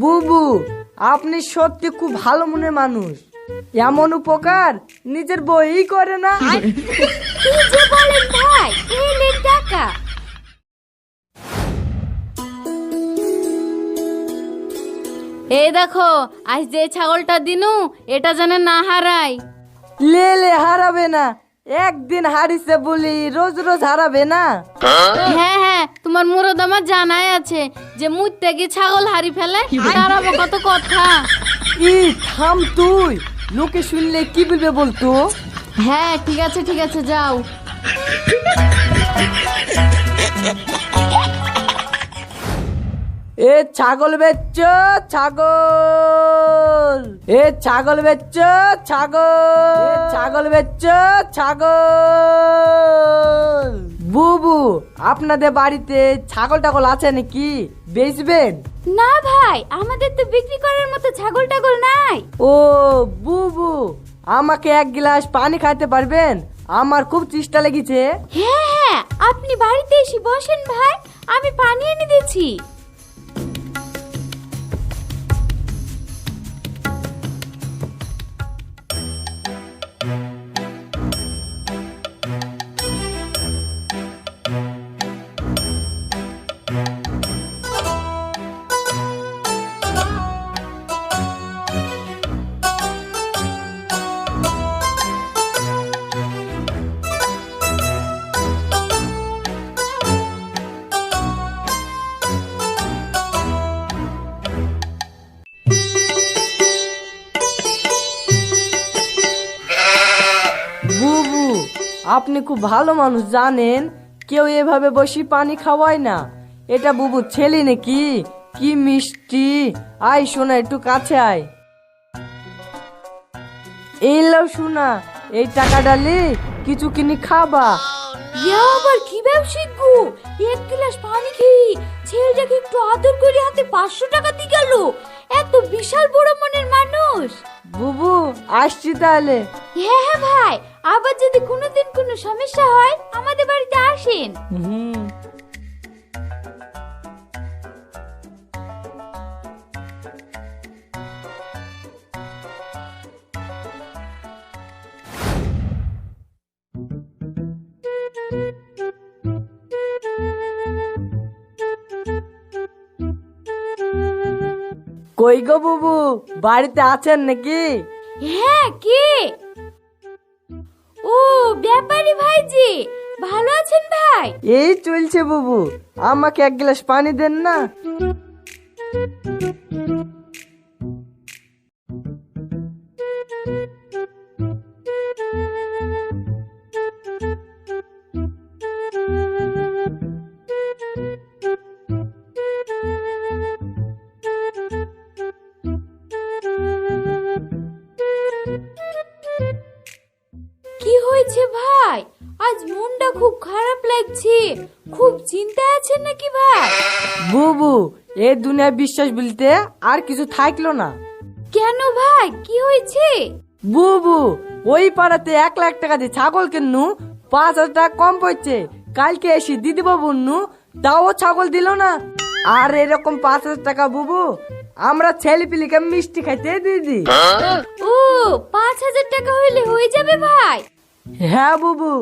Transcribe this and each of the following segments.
বুবু আপনি সত্যি খুব ভালো মনের মানুষ। এমন উপকার নিজের বই করে না। কি যে বলেন ভাই এই নেন টাকা এই দেখো আজ যে ছাগলটা দিনু এটা যেন না হারাই লে লে হারাবে না। একদিন হারিছে বলি রোজ রোজ হারাবে না? হ্যাঁ হ্যাঁ তোমার মুরদ আমার জানাই আছে যে মুইতে গিয়ে ছাগল হারি ফেলে হারাবো কত কথা। ই থাম তুই লোকে শুনলে কি বলবে বলতো? হ্যাঁ ঠিক আছে ঠিক আছে যাও। এ ছাগল বেচ্চ ছাগল। এ ছাগল বেচ্চ ছাগল। ছাগল বেচ্চ ছাগল। বুবু আপনাদের বাড়িতে ছাগল টাগল আছে নাকি? বেচবেন? না ভাই আমাদের তো বিক্রি করার মতো ছাগল টাগল নাই। ও বুবু আমাকে এক গ্লাস পানি খাইতে পারবেন? আমার খুব চেষ্টা লেগেছে। হ্যাঁ হ্যাঁ আপনি বাড়িতে এসে বসেন ভাই আমি পানি এনে দিচ্ছি। আপনি খুব ভালো মানুষ, জানেন? কেউ এভাবে বসি পানি খাওয়ায় না। এটা বুবু, ছেলে নাকি? কি মিষ্টি। আয় শোনা একটু কাছে আয়। এই লাও শোনা এই টাকা ডালি কিছু কিনি খাবা। ইয়া, আবার কি ব্যবসায়িক গো? এক গ্লাস পানি খেয়ে ছেলেটাকে একটু আদর করে হাতে পাঁচশো টাকা দিয়ে গেল। এত বিশাল বড় মনের মানুষ। বুবু আসছি তাহলে। হ্যাঁ হ্যাঁ ভাই। আবার যদি কোনোদিন কোনো সমস্যা হয় আমাদের বাড়িতে আসেন। হুম। কই গো বুবু? বাড়িতে আছেন নাকি? হ্যাঁ কি? ও ব্যাপারী ভাইজি ভালো আছেন ভাই? এই চলছে বুবু। আমাকে এক গ্লাস পানি দেন না? দুনিয়ায় বিশ্বাস বলতে আর কিছু থাকল না। কেন ভাই? কি হয়েছে? বুবু ওই পাড়াতে এক লাখ টাকা দিয়ে ছাগল কিনু পাঁচ হাজার টাকা কম পড়ছে। কালকে এসে দিদি বাবু নু তাও ছাগল দিল না। আর এরকম পাঁচ হাজার টাকা বুবু আমরা ছেলে পিলিকে মিষ্টি খাইতে দিদি ও পাঁচ হাজার টাকা হইলে হয়ে যাবে ভাই। হ্যাঁ বুবু।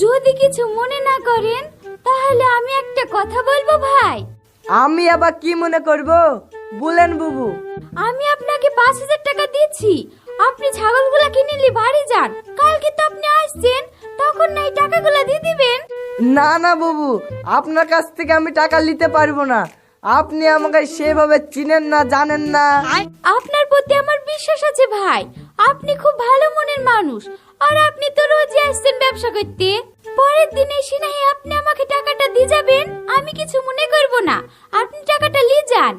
যদি কিছু মনে না করেন তাহলে আমি একটা কথা বলব ভাই। আমি আবার কি মনে করব? বলেন বুবু। আমি আপনাকে পাঁচ হাজার টাকা দিচ্ছি। আপনি ছাগলগুলা কিনে নিয়ে বাড়ি যান। কালকে তো আপনি আসছেন তখন না এই টাকাগুলা দিয়ে দিবেন? না না বাবু আপনার কাছ থেকে আমি টাকা নিতে পারব না। আপনি আমাকে সেভাবে চিনেন না জানেন না। আপনার প্রতি আমার বিশ্বাস আছে ভাই। আপনি খুব ভালো মনের মানুষ। আর আপনি তো রোজই আসছেন ব্যবসা করতে। পরের দিন এসে নাহি আপনি আমাকে টাকাটা দিয়ে যাবেন? আমি কিছু মনে করব না। আপনি টাকাটা নিয়ে যান।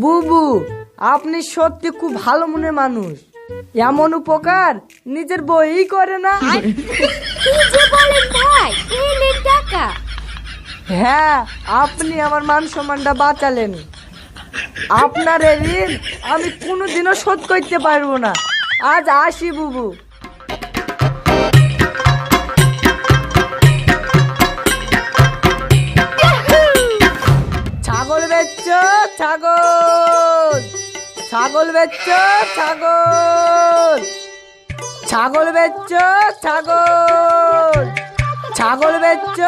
বুবু আপনি সত্যি খুব ভালো মনের মানুষ। এমন উপকার নিজের বই করে না। কি যে বলেন ভাই এই টাকা। হ্যাঁ আপনি আমার মান সম্মানটা বাঁচালেন। আপনার ঋণ আমি কোনোদিনও শোধ করতে পারব না। আজ আসি, বুবু। ছাগল বেচ ছাগল। ছাগল বেচ ছাগল। ছাগল বেচ ছাগল। ছাগল বেচছ,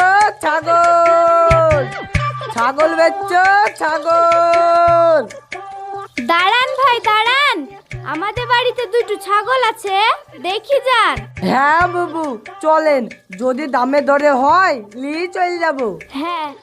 ছাগল। দাঁড়ান ভাই দাঁড়ান। আমাদের বাড়িতে দুটো ছাগল আছে। দেখি যান। হ্যাঁ বাবু চলেন। যদি দামে দরে হয় নিয়ে চলে যাব। হ্যাঁ।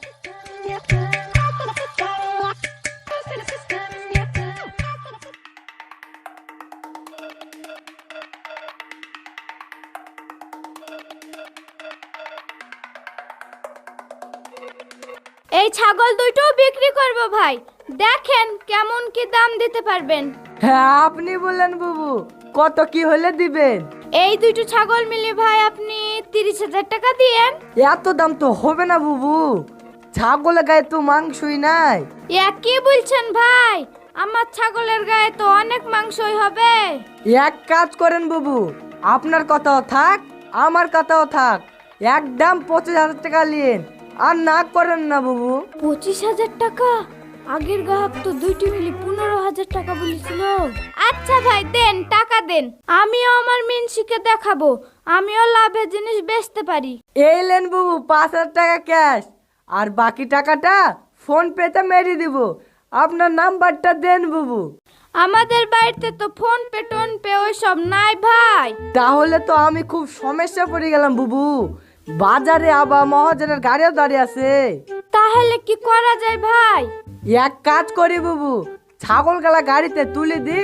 এই ছাগল দুটো বিক্রি করব ভাই। দেখেন কেমন কি দাম দিতে পারবেন। হ্যাঁ আপনি বললেন বাবু কত কি হলে দিবেন? এই দুটো ছাগল মিলে ভাই আপনি তিরিশ হাজার টাকা দিয়েন। এত দাম তো হবে না বাবু। ছাগলের গায়ে তো মাংসই নাই। এ কি বলছেন ভাই? আমার ছাগলের গায়ে তো অনেক মাংসই হবে। এক কাজ করেন বাবু আপনার কথাও থাক আমার কথাও থাক। একদম পঁচিশ হাজার টাকা নিন আর না করেন না বাবু। পঁচিশ হাজার টাকা? আগের গ্রাহক তো দুইটি মিলে পনেরো হাজার টাকা বলেছিল। আচ্ছা ভাই দেন টাকা দেন। আমিও আমার মিনসিকে দেখাবো। আমিও লাভের জিনিস বেচতে পারি। এই লেন বাবু পাঁচ হাজার টাকা ক্যাশ। আর বাকি টাকাটা ফোন পেতে মেরে দিব। আপনার নাম্বারটা দেন বাবু। আমাদের বাড়িতে তো ফোন পে টোন পে ওইসব নাই ভাই। তাহলে তো আমি খুব সমস্যা পড়ে গেলাম বুবু। বাজারে আবার মহাজনের গাড়িও দাঁড়িয়ে আছে। তাহলে কি করা যায় ভাই? এক কাজ করি বাবু ছাগল গেলা গাড়িতে তুলে দি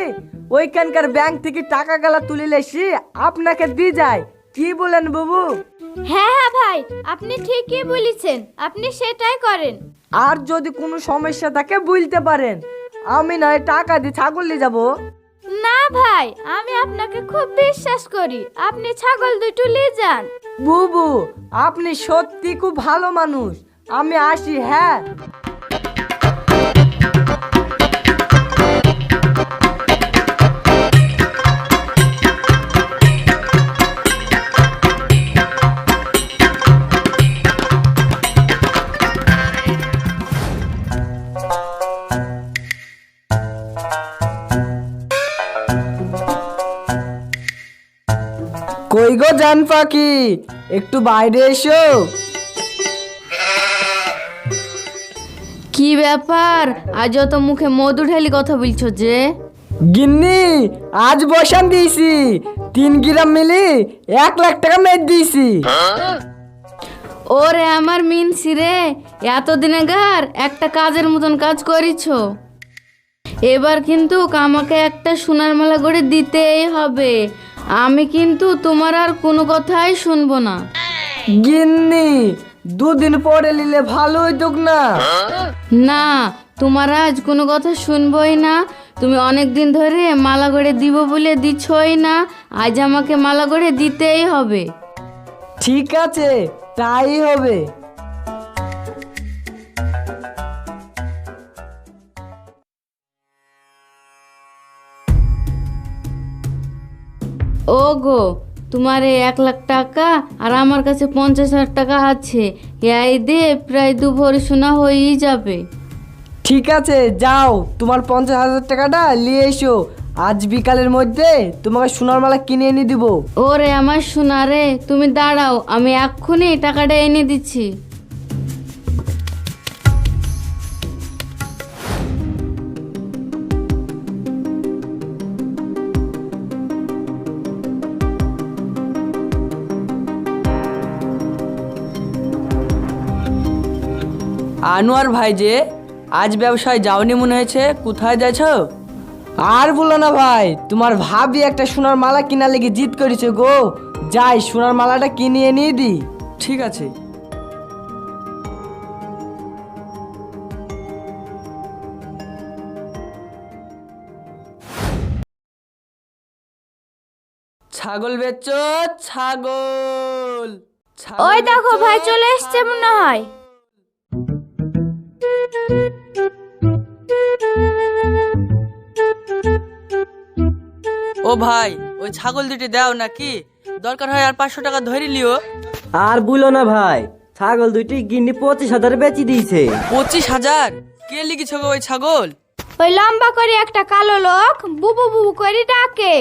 ওইখানকার ব্যাংক থেকে টাকা গেলা তুলে লেসি আপনাকে দি যায় কি বলেন বাবু? হ্যাঁ হ্যাঁ ভাই আপনি ঠিকই বলেছেন আপনি সেটাই করেন। আর যদি কোনো সমস্যা থাকে বুঝতে পারেন। আমি নয় টাকা দিয়ে ছাগল নিয়ে যাব। ভাই, আমি আপনাকে খুব বিশ্বাস করি। আপনি ছাগল দুটো নিয়ে যান। বুবু, আপনি সত্যি খুব ভালো মানুষ। আমি আসি হ্যাঁ? জান পাখি একটু বাইরে এসো। কি ব্যাপার? আজ অত মুখে মধু ঢালি কথা বলছো যে? গিন্নি আজ বসান দিয়েছি। তিন গ্রাম মিলি এক লাখ টাকা মেট দিয়েছি। ওরে আমার মিনসি রে এতদিনে গার একটা কাজের মতন কাজ করিছো। এবার কিন্তু আমাকে একটা সোনার মালা করে দিতেই হবে। আমি কিন্তু তোমার আর কোনো কথাই শুনব না। গিন্নি দুদিন পরে নিলে ভালো হইতো না। না তোমার আজ কোনো কথা শুনবই না। তুমি অনেক দিন ধরে মালা করে দিব বলে দিচ্ছই না। আজ আমাকে মালা করে দিতেই হবে। ঠিক আছে তাই হবে। ও গো তোমার এই এক লাখ টাকা আর আমার কাছে পঞ্চাশ হাজার টাকা আছে। এই দে প্রায় দু ভরি সোনা হয়েই যাবে। ঠিক আছে যাও। তোমার পঞ্চাশ হাজার টাকাটা নিয়ে এসো। আজ বিকালের মধ্যে তোমাকে সোনার মালা কিনে এনে দিব। ওরে আমার সোনা রে তুমি দাঁড়াও আমি এক্ষুনি টাকাটা এনে দিচ্ছি। আনোয়ার ভাই যে আজ ব্যবসায় যাওনি মনে হয়েছে কোথায় যাচ্ছ আর বলো না ভাই তোমার ভাবি একটা সোনার মালা কিনা লেগে জিত করেছে গো। যাই সোনার মালাটা কিনে এনে দি। ঠিক আছে। ছাগল বেচ ছাগল। ছাগল ওই দেখো ভাই চলে এসছে মনে হয়। ও ভাই ওই ছাগল দুটি দাও নাকি? দরকার হয় আর পাঁচশো টাকা ধরে লিও আর বুলো না ভাই ছাগল দুইটি গিন্নি পঁচিশ হাজার বেচি দিয়েছে। পঁচিশ হাজার? কে লিখেছ গো ওই ছাগল? ওই লম্বা করে একটা কালো লোক বুবু বুবু করে ডাকে।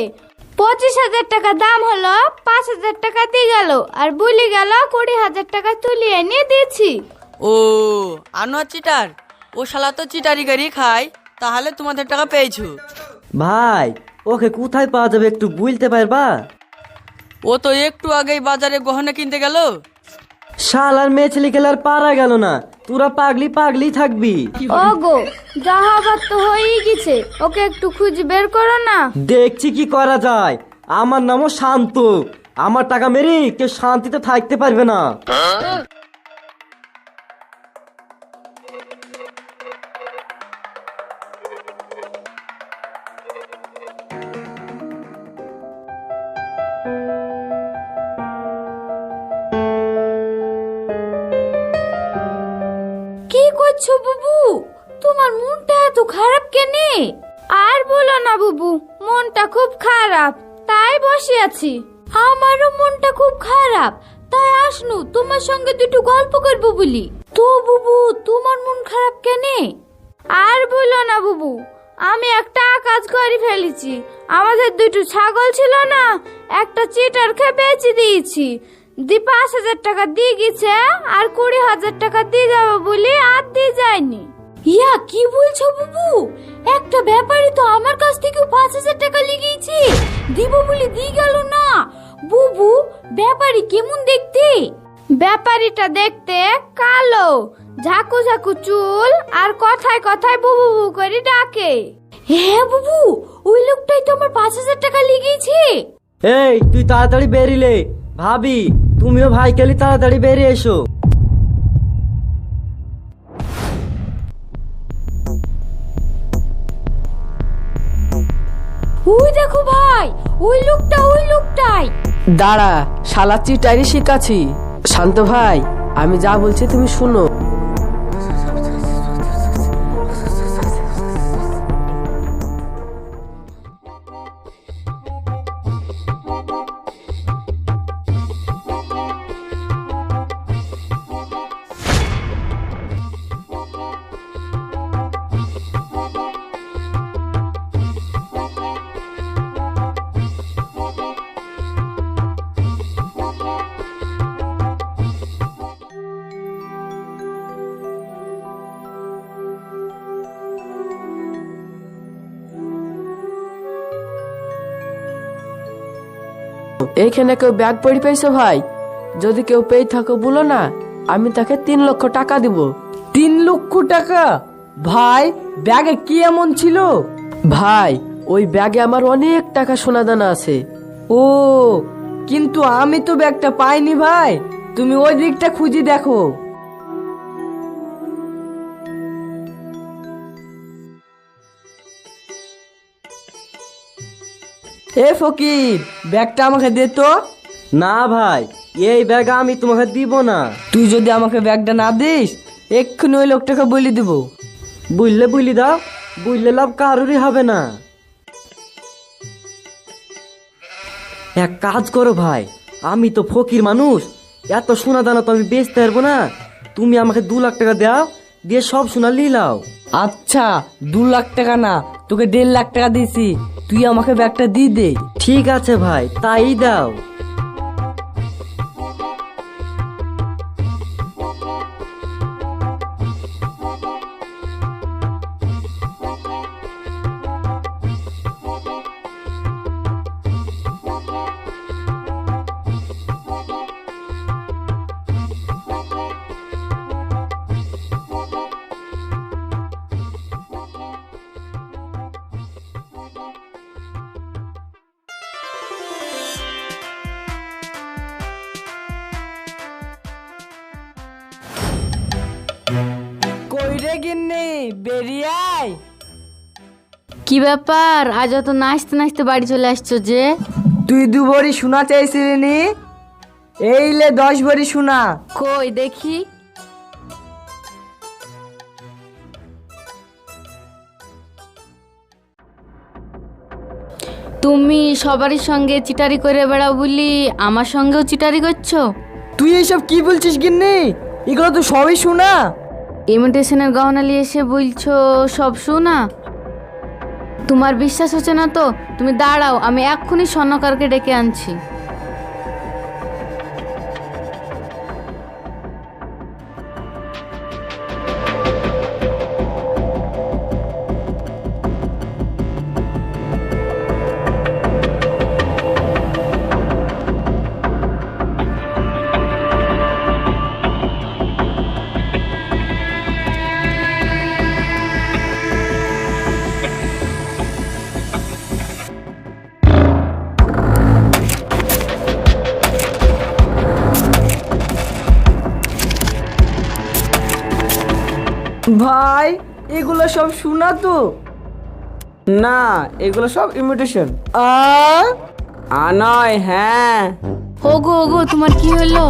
পঁচিশ হাজার টাকা দাম হলো পাঁচ হাজার টাকা দিয়ে গেল আর বুলি গেল কুড়ি হাজার টাকা তুলিয়ে নিয়ে দিয়েছি। ও আনোয়ার চিটার? ও শালা তো চিটারি গাড়ি খায় তাহলে তোমাদের টাকা পেয়েছ। ভাই ওকে কোথায় পাওয়া যাবে একটু বুঝতে পারবা? ও তো একটু আগেই বাজারে গহনা কিনতে গেল। শাল আর মেয়ে ছেলে খেলে আর পারা গেল না তোরা পাগলি পাগলি থাকবি। ওগো যা হবার তো হয়েই গেছে ওকে একটু খুঁজ বের করো না। দেখছি কি করা যায় আমার নামও শান্ত আমার টাকা মেরে কেউ শান্তিতে থাকতে পারবে না। করছ, বুবু? তোমার মনটা এত খারাপ কেনে? আর বলো না, বুবু, মনটা খুব খারাপ, তাই বসে আছি। আমারও মনটা খুব খারাপ, তাই আসনু, তোমার সঙ্গে দুটো গল্প করব বলি। তো, বুবু, তোমার মন খারাপ কেনে? আর বলো না, বুবু, আমি একটা কাজ করে ফেলেছি। আমাদের দুটো ছাগল ছিল না, একটা চিটার খেয়ে বেচে দিয়েছি। দি পাঁচ হাজার টাকা দিয়ে গেছে, আর কুড়ি হাজার টাকা দিয়ে যাব বলে আর দিয়ে যায়নি। ইয়া, কি বলছো বুবু? একটা ব্যাপারী তো আমার কাছ থেকে পাঁচ হাজার টাকা লিগিয়েছে দিব বলে দিয়ে গেল না। বুবু ব্যাপারী কেমন দেখতে? ব্যাপারীটা দেখতে কালো। ঝাকু ঝাকু চুল আর কথায় কথায় বুবু বুবু করে ডাকে। হ্যাঁ বুবু, ওই লোকটাই তো আমার পাঁচ হাজার টাকা লিগিয়েছে এই, তুই তাড়াতাড়ি বেরিলে ভাবি, তুমিও ভাই কেলি তাড়াতাড়ি বেরিয়ে এসো। ওই দেখো ভাই, ওই লোকটা, ওই লোকটাই। দাঁড়া, শালা চিটারি শিখাছি শান্ত ভাই, আমি যা বলছি তুমি শুনো। এইখানে কেউ ব্যাগ পড়ে পেয়েছ ভাই। যদি কেউ পেয়ে থাকো বলো না আমি তাকে তিন লক্ষ টাকা দিব। তিন লক্ষ টাকা? ভাই ব্যাগে কি এমন ছিল? ভাই ওই ব্যাগে আমার অনেক টাকা সোনা দানা আছে। ও কিন্তু আমি তো ব্যাগটা পাইনি ভাই। তুমি ওই দিকটা খুঁজি দেখো। এ ফকির ব্যাগটা আমাকে দে তো। না ভাই এই ব্যাগ আমি তোমাকে দিব না। তুই যদি আমাকে ব্যাগটা না দিস এক্ষুনি ওই লোকটাকে বলি দিব। বুঝলে বুঝলি দাও বুঝলে লাভ কারোরই হবে না। এক কাজ করো ভাই আমি তো ফকির মানুষ এত সোনা দানা তো আমি বেচতে পারব না। তুমি আমাকে দু লাখ টাকা দাও দিয়ে সব সোনা লিলাও আচ্ছা দু লাখ টাকা না, তোকে দেড় লাখ টাকা দিছি। তুই আমাকে ব্যাগটা দিয়ে দে। ঠিক আছে ভাই, তাই দাও। গিন্নি কি ব্যাপার? আজ অত নাচতে নাচতে বাড়ি চলে আসছো যে? তুই দু ভরি শোনা চাইছিলি নি? এইলে দশ ভরি শোনা কই দেখি। তুমি সবারই সঙ্গে চিটারি করে বেড়াও বলি আমার সঙ্গেও চিটারি করছ? তুই এইসব কি বলছিস গিন্নি? এগুলো তো সবই শোনা ইমিটেশনের গহনা নিয়ে এসে বলছো, সব শোনা? তোমার বিশ্বাস হচ্ছে না তো? তুমি দাঁড়াও, আমি এক্ষুনি স্বর্ণকারকে ডেকে আনছি। ভাই, এগুলো সব শোনা তো। না, এগুলো সব ইমিটেশন আ হ্যাঁ। ওগো ওগো, তোমার কি হলো?